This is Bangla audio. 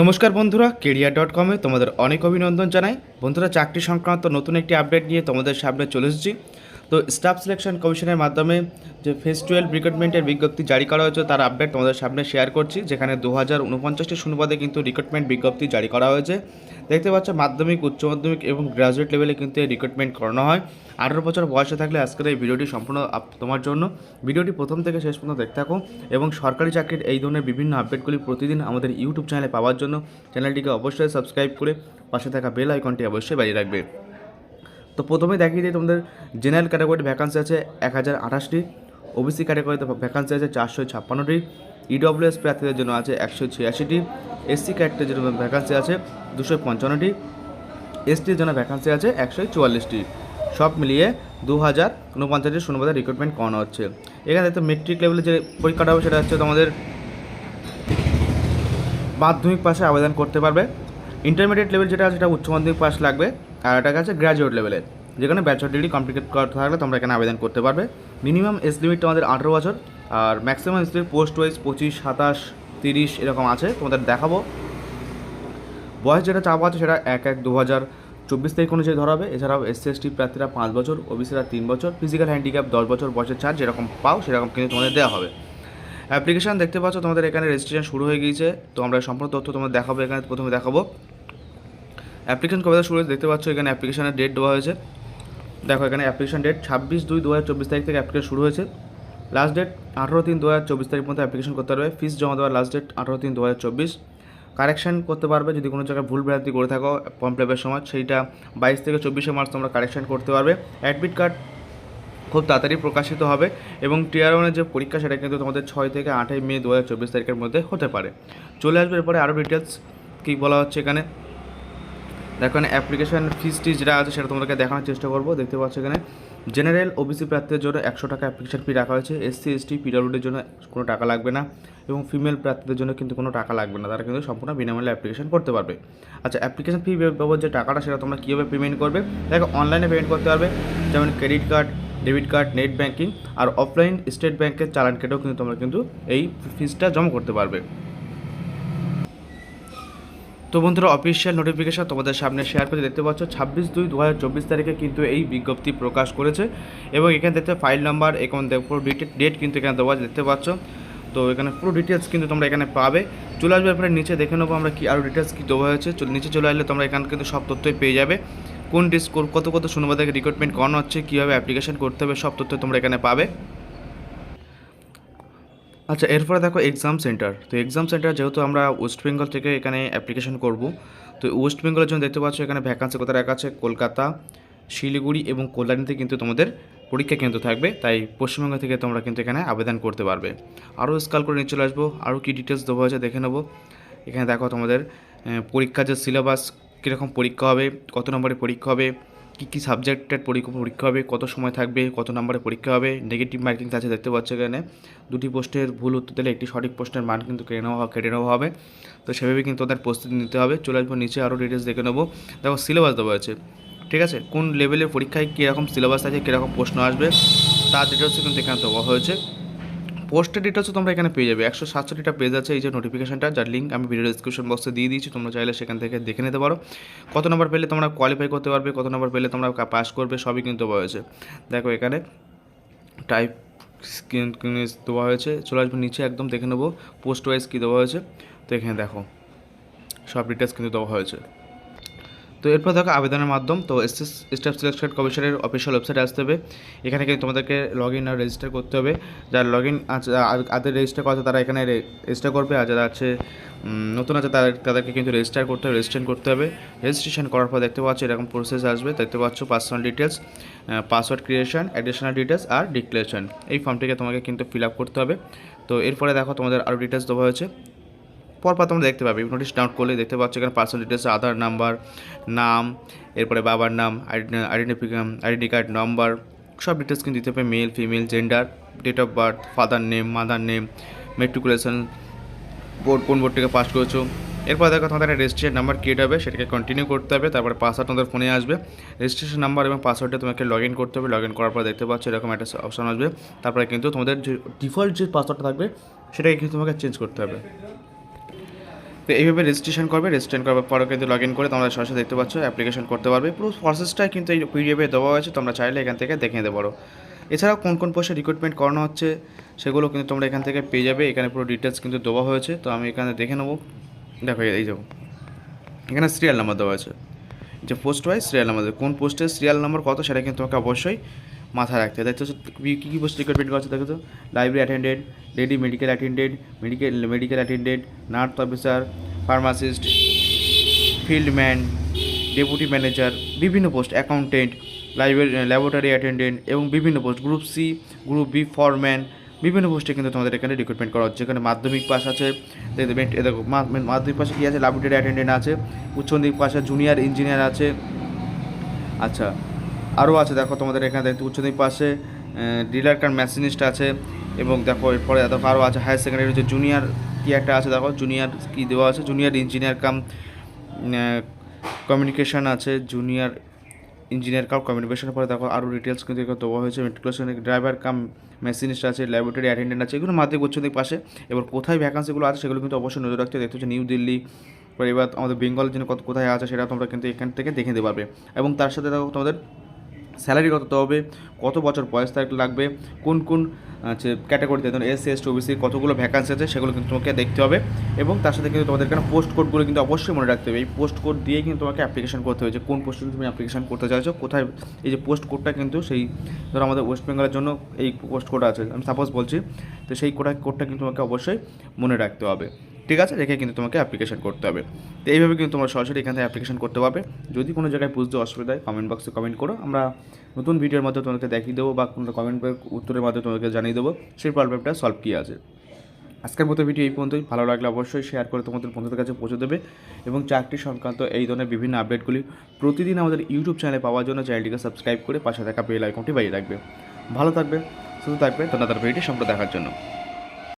নমস্কার বন্ধুরা কেরিয়ার ডট কমে তোমাদের অনেক অভিনন্দন জানাই। বন্ধুরা, চাকরি সংক্রান্ত নতুন একটি আপডেট নিয়ে তোমাদের সামনে চলে এসেছি। তো স্টাফ সিলেকশন কমিশনের মাধ্যমে যে ফেস টুয়েলভ রিক্রুটমেন্টের বিজ্ঞপ্তি জারি করা হয়েছে, তার আপডেট তোমাদের সামনে শেয়ার করছি। যেখানে দু হাজার উনপঞ্চাশটি শূন্যপদে কিন্তু রিক্রুটমেন্ট বিজ্ঞপ্তি জারি করা হয়েছে। দেখতে পাচ্ছ, মাধ্যমিক, উচ্চ মাধ্যমিক এবং গ্রাজুয়েট লেভেলে কিন্তু এই রিক্রুটমেন্ট করানো হয়। আঠারো বছর বয়সে থাকলে আজকের এই ভিডিওটি সম্পূর্ণ তোমার জন্য। ভিডিওটি প্রথম থেকে শেষ পর্যন্ত দেখতে থাকো এবং সরকারি চাকরির এই ধরনের বিভিন্ন আপডেটগুলি প্রতিদিন আমাদের ইউটিউব চ্যানেলে পাওয়ার জন্য। চ্যানেলটিকে অবশ্যই সাবস্ক্রাইব করে পাশে থাকা বেল আইকনটি অবশ্যই বাজিয়ে রাখবে। তো প্রথমে দেখিয়ে দিই তোমাদের জেনারেল ক্যাটাগরিতে ভ্যাকান্সি আছে এক হাজার আঠাশটি ওবিসি ক্যাটাগরিতে ভ্যাকান্সি আছে চারশো ছাপ্পান্নটি ইডব্লিউএস প্রার্থীদের জন্য আছে একশো ছিয়াশিটি এসসি ক্যাটের জন্য ভ্যাকান্সি আছে দুশো পঞ্চান্নটি এসটির জন্য ভ্যাকান্সি আছে একশো চুয়াল্লিশটি। সব মিলিয়ে দু হাজার উনপঞ্চাশটি শূন্যপদে রিক্রুটমেন্ট করানো হচ্ছে। এখানে তো মেট্রিক লেভেলে যে পরীক্ষাটা হবে সেটা হচ্ছে তোমাদের মাধ্যমিক পাশে আবেদন করতে পারবে। ইন্টারমিডিয়েট লেভেল যেটা আছে সেটা উচ্চ মাধ্যমিক পাস লাগবে। আর একটা আছে গ্র্যাজুয়েট লেভেলের যেখানে ব্যাচেলর ডিগ্রি কমপ্লিট করতে থাকলে তোমরা এখানে আবেদন করতে পারবে। মিনিমাম এজ লিমিট তোমাদের আঠেরো বছর, আর maximum age limit post wise পঁচিশ, সাতাশ, তিরিশ এরকম আছে, তোমাদের দেখাবো। বয়স যেটা চাপ আছে সেটা এক এক দু হাজার চব্বিশ তারিখ অনুযায়ী ধরা হবে। এছাড়াও এসসি এসটি প্রার্থীরা পাঁচ বছর ওবিসিরা তিন বছর ফিজিক্যাল হ্যান্ডিক্যাপ দশ বছর, বয়সের ছাড় যেরকম পাও সেরকম কিন্তু তোমাদের দেওয়া হবে। অ্যাপ্লিকেশন দেখতে পাচ্ছ, তোমাদের এখানে রেজিস্ট্রেশন শুরু হয়ে গিয়েছে। তো আমরা সম্পূর্ণ তথ্য তোমাদের দেখাবো, এখানে প্রথমে দেখাবো। অ্যাপ্লিকেশন কবে শুরু হয়েছে দেখতে পাচ্ছ, এখানে অ্যাপ্লিকেশনের ডেট দেওয়া হয়েছে। দেখো, এখানে অ্যাপ্লিকেশন ডেট ছাব্বিশ দুই দু তারিখ থেকে অ্যাপ্লিকেশন শুরু হয়েছে। লাস্ট ডেট আঠারো তিন দু তারিখ মধ্যে অ্যাপ্লিকেশন করতে পারবে। ফিস জমা দেওয়ার লাস্ট ডেট আঠারো তিন দু কারেকশন করতে পারবে যদি কোনো জায়গায় ভুল ভ্রান্তি করে থাকো ফর্ম ফিলাপের সময়, সেইটা বাইশ থেকে চব্বিশে মার্চ তোমরা কারেকশন করতে পারবে। অ্যাডমিট কার্ড খুব তাড়াতাড়ি প্রকাশিত হবে এবং টিআর ওয়ানের যে পরীক্ষা, সেটা কিন্তু তোমাদের ছয় থেকে আটই মে দু হাজার চব্বিশ তারিখের মধ্যে হতে পারে। চলে আসবে এরপরে আরও ডিটেলস কী বলা হচ্ছে এখানে। দেখো এখানে অ্যাপ্লিকেশন ফিসটি যেটা আছে সেটা তোমাদেরকে দেখানোর চেষ্টা করব। দেখতে পাচ্ছ এখানে জেনারেল ওবিসি প্রার্থীদের জন্য একশো টাকা অ্যাপ্লিকেশন ফি রাখা হয়েছে। এসসি এসটি পিডব্লিউডির জন্য কোনো টাকা লাগবে না এবং ফিমেল প্রার্থীদের জন্য কিন্তু কোনো টাকা লাগবে না। তারা কিন্তু সম্পূর্ণ বিনামূল্যে অ্যাপ্লিকেশন করতে পারবে। আচ্ছা অ্যাপ্লিকেশন ফি বাবদ যে টাকাটা সেটা তোমরা কীভাবে পেমেন্ট করবে? দেখো অনলাইনে পেমেন্ট করতে পারবে। যেমন credit card debit card net banking আর অফলাইন স্টেট ব্যাংকের চালান কেটেও কিন্তু তোমরা কিন্তু এই ফিসটা জমা করতে পারবে। তো বন্ধুরা অফিসিয়াল নোটিফিকেশন তোমাদের সামনে শেয়ার করে দেখতে পাচ্ছ, ছাব্বিশ দুই দু তারিখে কিন্তু এই বিজ্ঞপ্তি প্রকাশ করেছে এবং এখানে দেখতে ফাইল নাম্বার এখন পুরো ডেট কিন্তু এখানে দেওয়া দেখতে পাচ্ছ। তো এখানে পুরো ডিটেলস কিন্তু তোমরা এখানে পাবে। চলে আসবে পরে নিচে দেখে নেব আমরা কি আরও ডিটেলস কী দেওয়া হয়েছে। নিচে চলে আসলে তোমরা এখানে কিন্তু সব তথ্যই পেয়ে যাবে। কোন ডিস কত কত শূন্যবাদ থেকে রিক্রুটমেন্ট করানো হচ্ছে, কীভাবে অ্যাপ্লিকেশন করতে হবে, সব তথ্য তোমরা এখানে পাবে। আচ্ছা এরপরে দেখো এক্সাম সেন্টার তো এক্সাম সেন্টার যেহেতু আমরা ওয়েস্ট বেঙ্গল থেকে এখানে অ্যাপ্লিকেশন করব, তো ওয়েস্ট বেঙ্গলের জন্য দেখতে পাচ্ছ এখানে ভ্যাকান্সি কোথায় রাখা আছে? কলকাতা, শিলিগুড়ি এবং কল্যাণীতে কিন্তু তোমাদের পরীক্ষা কেন্দ্র থাকবে, তাই পশ্চিমবঙ্গ থেকে তোমরা কিন্তু এখানে আবেদন করতে পারবে। আরও স্কাল করে নিয়ে চলে আসব, আরও কী ডিটেলস দেওয়া হয়েছে দেখে নেব। এখানে দেখো তোমাদের পরীক্ষার যে সিলেবাস কীরকম পরীক্ষা হবে, কত নম্বরের পরীক্ষা হবে কী কী সাবজেক্টের পরীক্ষা পরীক্ষা হবে, কত সময় থাকবে, কত নম্বরে পরীক্ষা হবে নেগেটিভ মার্কিং আছে, দেখতে পাচ্ছ এখানে। দুটি পোস্টের ভুল উত্তর দিলে একটি সঠিক পোস্টের মান কিন্তু কেটে নেওয়া কেটে নেওয়া হবে। তো সেভাবে কিন্তু তাদের প্রস্তুতি নিতে হবে। চলে আসব নিচে আরও ডিটেলস দেখে নেব। দেখো সিলেবাস দেওয়া আছে ঠিক আছে? কোন লেভেলের পরীক্ষায় কীরকম সিলেবাস আছে কীরকম প্রশ্ন আসবে, তার ডিটেলসও কিন্তু এখানে দেওয়া হয়েছে। পোস্টের ডিটেলসও তোমরা এখানে পেয়ে যাবে। একশো সাতষট্টিটা পেজ আছে, এই যে নোটিফিকেশনটা যার লিঙ্ক আমি ভিডিও ডিসক্রিপশন বক্সে দিয়ে দিয়েছি, তোমরা চাইলে সেখান থেকে দেখে নিতে পারো। কত নম্বর পেলে তোমরা কোয়ালিফাই করতে পারবে, কত নম্বর পেলে তোমরা পাস করবে, সবই কিন্তু হয়েছে। দেখো এখানে টাইপ দেওয়া হয়েছে। চলে আসবে নিচে, একদম দেখে নেব পোস্ট ওয়াইজ কী দেওয়া হয়েছে। তো এখানে দেখো, সব ডিটেলস কিন্তু দেওয়া হয়েছে। তো এরপর দেখো আবেদনের মাধ্যম, তো এসএস স্টাফ সিলেকশন কমিশনের অফিসিয়াল ওয়েবসাইটে আসতে হবে। এখানে কিন্তু তোমাদেরকে লগ ইন আর রেজিস্টার করতে হবে। যারা লগ ইন আদের রেজিস্টার করা তারা এখানে রেজিস্টার করবে। আর যারা আছে নতুন আছে, তাদের, তাদেরকে কিন্তু রেজিস্টার করতে হবে রেজিস্ট্রেশন করতে হবে। রেজিস্ট্রেশন করার পর দেখতে পাচ্ছ এরকম প্রসেস আসবে। দেখতে পাচ্ছ personal details password creation additional details আর ডিক্লারেশন এই ফর্মটিকে তোমাকে কিন্তু ফিল আপ করতে হবে। তো এরপরে দেখো তোমাদের আরও ডিটেলস দেওয়া হয়েছে। পরপর তোমরা দেখতে পাবে। নোটিশ ডাউনলোড করলে দেখতে পাচ্ছ এখানে পার্সোনাল ডিটেলস আধার নাম্বার নাম, এরপরে বাবার নাম আইডেন্টিফি আইডেন্টি কার্ড নাম্বার সব ডিটেলস কিন্তু দিতে হবে। Male female gender date of birth father name mother name matriculation board কোন বোর্ড থেকে পাস করেছ। এরপর দেখো তোমাদের একটা রেজিস্ট্রেশন নাম্বার ক্রিয়েট হবে, সেটাকে কন্টিনিউ করতে হবে, তারপরে পাসওয়ার্ড তোমাদের ফোনে আসবে। রেজিস্ট্রেশন নাম্বার এবং পাসওয়ার্ডে তোমাকে লগ ইন করতে হবে। লগ ইন করার পর দেখতে পাচ্ছ এরকম একটা অপশন আসবে। তারপরে কিন্তু তোমাদের যে ডিফল্ট যে পাসওয়ার্ডটা থাকবে, সেটাকে কিন্তু তোমাকে চেঞ্জ করতে হবে। তো এইভাবে রেজিস্ট্রেশন করবে রেজিস্ট্রেশন করার পরে কিন্তু লগ ইন করে তোমরা সরাসরি দেখতে পাচ্ছ অ্যাপ্লিকেশন করতে পারবে। পুরো প্রসেসটাই কিন্তু এই পিডিএফে দেওয়া হয়েছে, তোমরা চাইলে এখান থেকে দেখে নিতে পারো। এছাড়াও কোন কোন পোস্টে রিক্রুটমেন্ট করানো হচ্ছে, সেগুলো কিন্তু তোমরা এখান থেকে পেয়ে যাবে। এখানে পুরো ডিটেলস কিন্তু দেওয়া হয়েছে, তো আমি এখানে দেখে নেব। দেখো, এই যাব এখানে সিরিয়াল নাম্বার দেওয়া আছে। যে পোস্ট ওয়াইজ সিরিয়াল নাম্বার কোন পোস্টের সিরিয়াল নাম্বার কত, সেটা কিন্তু তোমাকে অবশ্যই মাথায় রাখতে হবে কী কী পোস্ট রিক্রুটমেন্ট করা হচ্ছে দেখো তো? Library attendant lady medical attendant medical medical attendant nurse officer pharmacist fieldman deputy manager বিভিন্ন post accountant library laboratory attendant এবং বিভিন্ন post group C group B foreman বিভিন্ন পোস্টে কিন্তু তোমাদের এখানে রিক্রুটমেন্ট করা হচ্ছে। এখানে মাধ্যমিক পাস আছে, দেখো মাধ্যমিক পাশে কী আছে? ল্যাবরেটরি অ্যাটেন্ডেন্ট আছে, উচ্চ মাধ্যমিক পাশে জুনিয়র ইঞ্জিনিয়ার আছে। আচ্ছা আরও আছে, দেখো তোমাদের এখানে দেখতে উচ্চ মাধ্যমিক পাশে ডিলার কার্ড মেশিনিস্ট আছে, এবং দেখো এরপরে দেখো আরও আছে হায়ার সেকেন্ডারি হচ্ছে জুনিয়র কি একটা আছে, দেখো জুনিয়র কি দেওয়া আছে জুনিয়র ইঞ্জিনিয়ার কাম কমিউনিকেশন আছে জুনিয়র ইঞ্জিনিয়ার কাম কমিউনিকেশনের পরে দেখো আরও ডিটেলস কিন্তু এখানে দেওয়া হয়েছে মেট্রিকুলেশন ড্রাইভার কাম মেশিনিস্ট আছে ল্যাবরেটরি অ্যাটেন্ডেন্ট আছে, এগুলো মাধ্যমিক, উচ্চ মাধ্যমিক পাশে, এবার কোথায় ভ্যাকান্সিগুলো আছে সেগুলো কিন্তু অবশ্যই নজর রাখতে। দেখতে হচ্ছে নিউ দিল্লি এবার আমাদের বেঙ্গলের জন্য কত, কোথায় আছে সেটা তোমরা কিন্তু এখান থেকে দেখে নিতে পারবে, এবং তার সাথে দেখো তোমাদের স্যালারি কত হবে, কত বছর বয়স লাগবে, কোন কোন ক্যাটাগরিতে ধরুন এস এস ওবিসি কতগুলো ভ্যাকান্সি আছে সেগুলো কিন্তু তোমাকে দেখতে হবে এবং তার সাথে কিন্তু তোমাদের এখানে পোস্ট কোডগুলো কিন্তু অবশ্যই মনে রাখতে হবে। এই পোস্ট কোড দিয়ে কিন্তু তোমাকে অ্যাপ্লিকেশন করতে হবে যে কোন পোস্টে তুমি অ্যাপ্লিকেশন করতে চাইছো, কোথায়, এই যে পোস্ট কোডটা কিন্তু সেই ধরো আমাদের ওয়েস্ট বেঙ্গলের জন্য এই পোস্ট কোড আছে। আমি সাপোজ বলছি, তো সেই কোডা কোডটা কিন্তু তোমাকে অবশ্যই মনে রাখতে হবে। ঠিক আছে, রেখে কিন্তু তোমাকে অ্যাপ্লিকেশন করতে হবে। তো এইভাবে কিন্তু তোমরা সরাসরি এখান থেকে অ্যাপ্লিকেশন করতে পারবে। যদি কোনো জায়গায় বুঝতে অসুবিধা হয় কমেন্ট বক্সে কমেন্ট করো। আমরা নতুন ভিডিওর মাধ্যমে তোমাদেরকে দেখিয়ে দেবো বা কোনো কমেন্ট উত্তরের মাধ্যমে তোমাকে জানিয়ে দেবো। সেই প্রবলেমটা সলভ কী আছে? আজকের মতো ভিডিও এই পর্যন্তই। ভালো লাগলে অবশ্যই শেয়ার করে তোমাদের বন্ধুদের কাছে পৌঁছে দেবে এবং চাকরি সংক্রান্ত এই ধরনের বিভিন্ন আপডেটগুলি প্রতিদিন আমাদের ইউটিউব চ্যানেলে পাওয়ার জন্য চ্যানেলটিকে সাবস্ক্রাইব করে পাশে থাকা বেল আইকনটি বাজিয়ে রাখবে। ভালো থাকবে শুধু থাকবে, ধন্যবাদ ভিডিওটি সম্পূর্ণ দেখার জন্য।